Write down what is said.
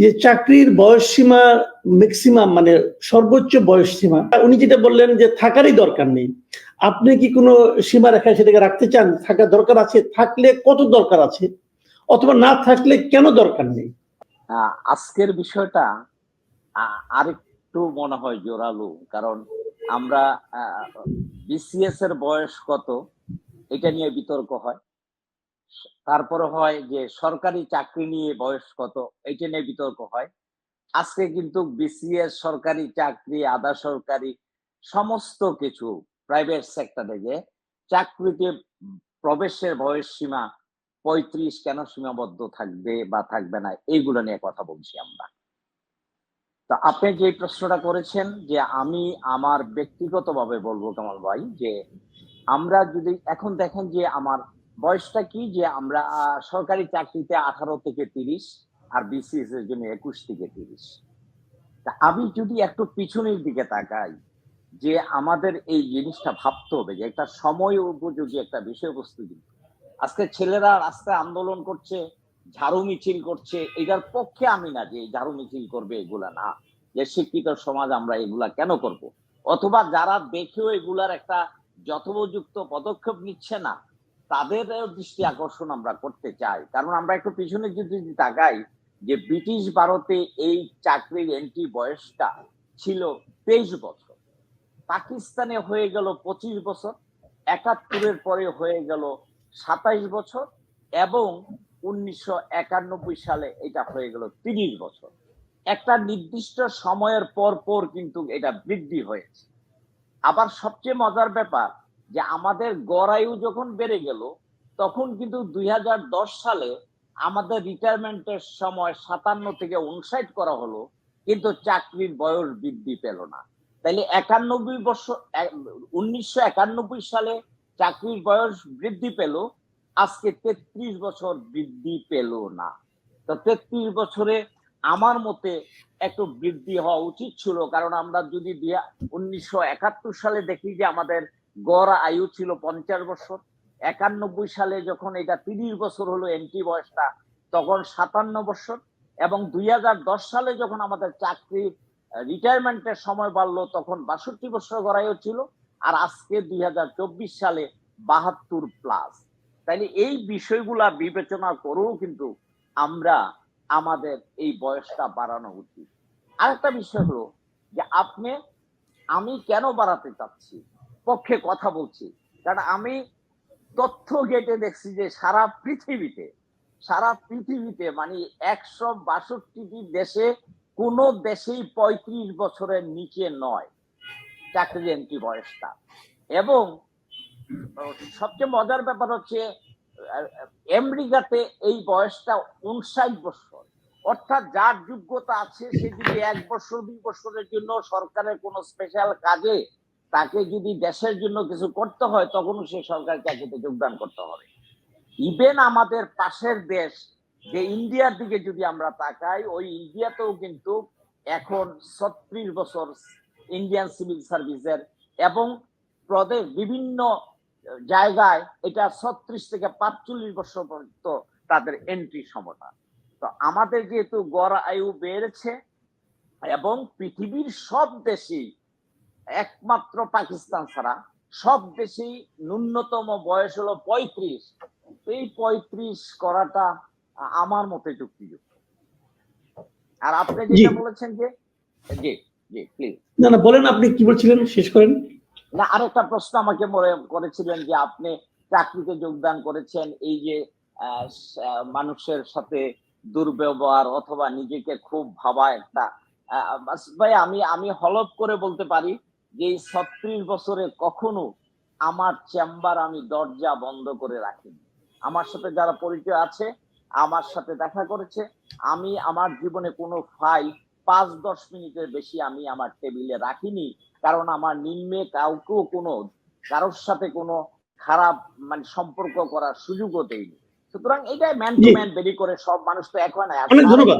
যে চাকরির বয়স সীমা ম্যাক্সিমাম মানে সর্বোচ্চ বয়স সীমা উনি যেটা বললেন যে থাকারই দরকার নেই। আপনি কি কোনো সীমা রেখা সেটাকে রাখতে চান? থাকার দরকার আছে, থাকলে কত দরকার আছে? অথবা না থাকলে কেন দরকার নেই? আজকের বিষয়টা আরেকটু মনে হয় জোরালো, কারণ আমরা বিসিএস এর বয়স কত? এটা নিয়ে বিতর্ক হয়। তারপরে হয় যে সরকারি চাকরি নিয়ে বয়স কত এটা নিয়ে বিতর্ক হয়। আজকে কিন্তু বিসিএস সরকারি চাকরি, আধা সরকারি, সমস্ত কিছু প্রাইভেট সেক্টরে যে চাকরিতে প্রবেশের বয়স সীমা পঁয়ত্রিশ কেন সীমাবদ্ধ থাকবে বা থাকবে না, এইগুলো নিয়ে কথা বলছি আমরা। তো আপনি যে প্রশ্নটা করেছেন যে আমি আমার ব্যক্তিগতভাবে বলব কামাল ভাই, যে আমরা যদি, এখন দেখেন যে আমার বয়সটা কি যে আমরা সরকারি চাকরিতে আঠারো থেকে তিরিশ আর বিসিএস এর জন্য একুশ থেকে তিরিশ। তা আমি যদি একটু পিছনের দিকে তাকাই, যে আমাদের এই জিনিসটা ভাবতে হবে যে একটা সময় উপযোগী একটা বিষয়বস্তু কিন্তু আজকে ছেলেরা রাস্তায় আন্দোলন করছে, ঝাড়ু মিছিল করছে, এটার পক্ষে আমি না যে ঝাড়ু মিছিল করবে এগুলা না। যে শিক্ষিত সমাজ আমরা এগুলা কেন করব? অথবা যারা দেখেও এগুলার একটা যথোপযুক্ত পদক্ষেপ নিচ্ছে না তাদের দৃষ্টি আকর্ষণ আমরা করতে চাই। কারণ আমরা একটু পিছনে যদি তাকাই যে ব্রিটিশ ভারতে এই চাকরির এন্ট্রি বয়সটা ছিল তেইশ বছর। পাকিস্তানে হয়ে গেল পঁচিশ বছর, একাত্তরের পরে হয়ে গেল সাতাইশ বছর এবং উনিশশো একানব্বই সালে এটা হয়ে গেল তিরিশ বছর। একটা নির্দিষ্ট সময়ের পর পর কিন্তু এটা বৃদ্ধি হয়েছে। আবার সবচেয়ে মজার ব্যাপার যে আমাদের গড়ায়ু যখন বেড়ে গেল, তখন কিন্তু দুই হাজার দশ সালে আমাদের রিটায়ারমেন্টের সময় সাতান্ন থেকে উনষাট করা হলো, কিন্তু চাকরির বয়স বৃদ্ধি পেল না। তাইলে একানব্বই বছর উনিশশো একানব্বই সালে চাকরির বয়স বৃদ্ধি পেল, আজকে তেত্রিশ বছর বৃদ্ধি পেল না। তো তেত্রিশ বছরে আমার মতে একটু বৃদ্ধি হওয়া উচিত ছিল, কারণ আমরা যদি উনিশশো একাত্তর সালে দেখি যে আমাদের গড় আয়ু ছিল পঞ্চাশ বছর। একানব্বই সালে যখন এটা তিরিশ বছর হলো এন্ট্রি বয়সটা, তখন সাতান্ন বছর এবং দুই সালে যখন আমাদের চাকরি রিটায়ারমেন্টের সময় বাড়লো, তখন বাষট্টি বছর গড়াইও ছিল আর আজকে দুই হাজার চব্বিশ সালে বাহাত্তর প্লাস তাইলে এই বিষয়গুলা বিবেচনা করেও কিন্তু আমরা আমাদের এই বয়সটা বাড়ানো উচিত। আরেকটা বিষয় হলো যে আপনি, আমি কেন বাড়াতে চাচ্ছি? পক্ষে কথা বলছি। কারণ আমি তথ্য গেটে দেখছি যে সারা পৃথিবীতে সারা পৃথিবীতে মানে একশো বাষট্টিটি দেশে কোন দেশেই পঁয়ত্রিশ বছরের নিচে নয় চাকরি এন্ট্রি বয়সটা। এবং সবচেয়ে মজার ব্যাপার হচ্ছে আমেরিকাতে এই বয়সটা উনষাট বছর। অর্থাৎ যার যোগ্যতা আছে, সে যদি এক বছর, দুই বছরের জন্য সরকারের কোনো স্পেশাল কাজে তাকে যদি দেশের জন্য কিছু করতে হয় তখন সে সরকারি চাকরিতে যোগদান করতে হবে। ইভেন আমাদের পাশের দেশ, যে ইন্ডিয়ার দিকে যদি আমরা তাকাই, ওই ইন্ডিয়াতেও কিন্তু এখন ছত্রিশ বছর ইন্ডিয়ান সিভিল সার্ভিসের এবং প্রদেশ বিভিন্ন জায়গায় এটা ছত্রিশ থেকে পাঁচচল্লিশ বছর পর্যন্ত তাদের এন্ট্রি সমতা। তো আমাদের যেহেতু গড় আয়ু বেড়েছে এবং পৃথিবীর সব দেশেই একমাত্র পাকিস্তান ছাড়া সব দেশেই ন্যূনতম বয়স হলো পঁয়ত্রিশ। এই পঁয়ত্রিশ করাটা আমার মতে যুক্তিযুক্ত। আর আপনি যেটা বলেছেন যে জি জি প্লিজ না না বলেন আপনি কি বলছিলেন? শেষ করেন। না আরেকটা প্রশ্ন আমাকে মনে করেছিলেন যে আপনি চাকরিতে যোগদান করেছেন এই যে মানুষের সাথে দুর্ব্যবহার অথবা নিজেকে খুব ভাবা একটা ভাই আমি আমি হলপ করে বলতে পারি যে এই ছত্রিশ বছরে কখনো আমার চেম্বার আমি দরজা বন্ধ করে রাখিনি। আমার সাথে যারা পরিচয় আছে আমার সাথে দেখা করেছে। আমি আমার জীবনে কোনো ফাইল পাঁচ দশ মিনিটের বেশি আমি আমার টেবিলে রাখিনি। কারণ আমার নিম্নে কাউকেও কোনো কারোর সাথে কোনো খারাপ মানে সম্পর্ক করার সুযোগও দেয়নি। সুতরাং এটাই ম্যান টু ম্যান বেরি করে সব মানুষ তো এক হয় ধন্যবাদ।